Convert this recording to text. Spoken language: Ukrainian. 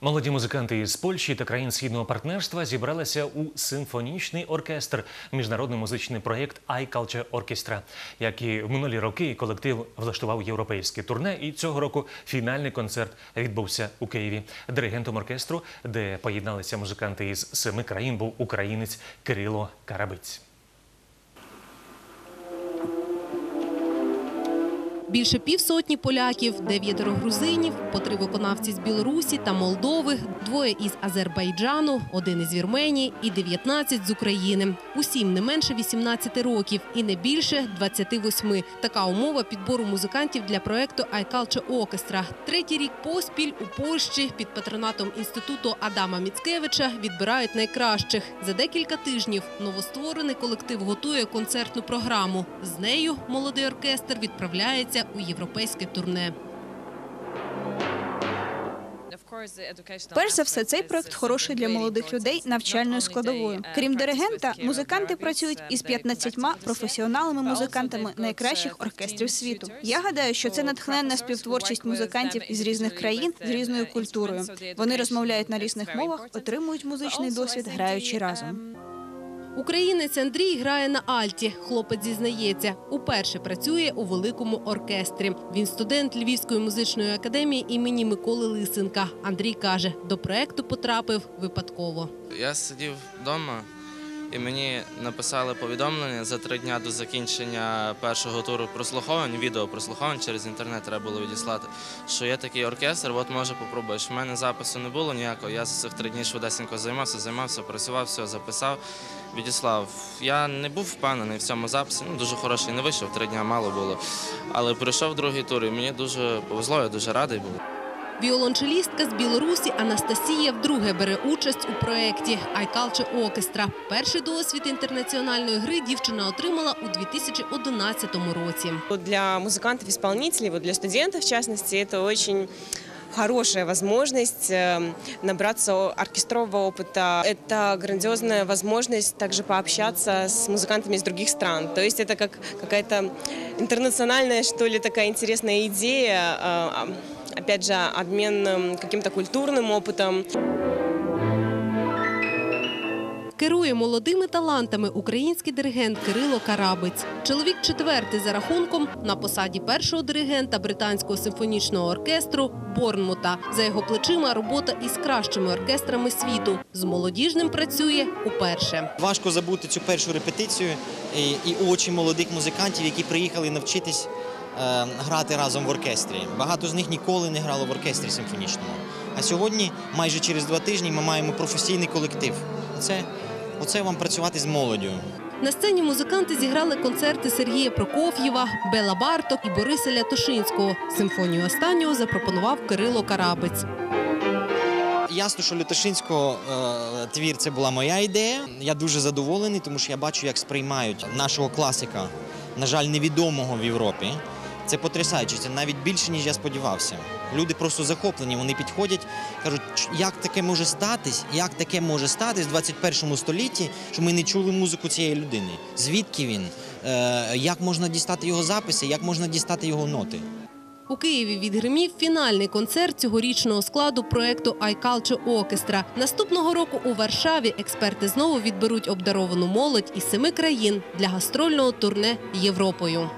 Молоді музиканти із Польщі та країн східного партнерства зібралися у симфонічний оркестр, міжнародний музичний проєкт iCulture Orchestra. Як і в минулі роки, колектив влаштував європейське турне, і цього року фінальний концерт відбувся у Києві. Диригентом оркестру, де поєдналися музиканти із семи країн, був українець Кирило Карабиць. Більше півсотні поляків, дев'ятеро грузинів, по три виконавці з Білорусі та Молдови, двоє із Азербайджану, один із Вірменії і 19 з України. Усім не менше 18 років і не більше 28. Така умова підбору музикантів для проекту iCulture Orchestra. Третій рік поспіль у Польщі під патронатом інституту Адама Міцкевича відбирають найкращих. За декілька тижнів новостворений колектив готує концертну програму. З нею молодий оркестр відправляється у європейське турне. Перш за все, цей проект хороший для молодих людей навчальною складовою. Крім диригента, музиканти працюють із 15 професіоналами музикантами найкращих оркестрів світу. Я гадаю, що це натхненна співтворчість музикантів із різних країн з різною культурою. Вони розмовляють на різних мовах, отримують музичний досвід, граючи разом. Українець Андрій грає на альті. Хлопець зізнається, уперше працює у великому оркестрі. Він студент Львівської музичної академії імені Миколи Лисенка. Андрій каже, до проекту потрапив випадково. Я сидів вдома і мені написали повідомлення за три дні до закінчення першого туру прослуховань, відео прослуховань через інтернет треба було відіслати. Що є такий оркестр, от може попробуєш. У мене запису не було ніякого. Я за цих три дні швидесенько займався, займався, працював, все записав, відіслав. Я не був впевнений в цьому записі. Ну дуже хороший не вийшов, три дні мало було. Але прийшов другий тур, і мені дуже повезло, я дуже радий був. Віолончелістка з Білорусі Анастасія вдруге бере участь у проєкті iCulture Orchestra. Перший досвід інтернаціональної гри дівчина отримала у 2011 році. Вот Для музыкантов-исполнителей, вот для студентов в частности, это очень хорошая возможность э, набраться оркестрового опыта. Это грандиозная возможность также пообщаться с музыкантами из других стран. То есть это как какая-то интернациональная, что ли, такая интересная идея. э, Опять же, обмен э, каким-то культурным опытом. Керує молодими талантами український диригент Кирило Карабець. Чоловік четвертий за рахунком на посаді першого диригента британського симфонічного оркестру Борнмута. За його плечима робота із кращими оркестрами світу. З молодіжним працює уперше. Важко забути цю першу репетицію і, і очі молодих музикантів, які приїхали навчитись е, грати разом в оркестрі. Багато з них ніколи не грало в оркестрі симфонічному. А сьогодні, майже через два тижні, ми маємо професійний колектив. Оце, оце вам працювати з молоддю. На сцені музиканти зіграли концерти Сергія Прокоф'єва, Бела Барток і Бориса Лятошинського. Симфонію останнього запропонував Кирило Карабець. Ясно, що Люташинського е, твір це була моя ідея. Я дуже задоволений, тому що я бачу, як сприймають нашого класика, на жаль, невідомого в Європі. Це потрясаюче, це навіть більше, ніж я сподівався. Люди просто захоплені, вони підходять, кажуть, як таке може статись, як таке може статись в 21 столітті, що ми не чули музику цієї людини. Звідки він? Е, як можна дістати його записи, як можна дістати його ноти? У Києві відгримів фінальний концерт цьогорічного складу проекту iCulture Orchestra. Наступного року у Варшаві експерти знову відберуть обдаровану молодь із семи країн для гастрольного турне Європою.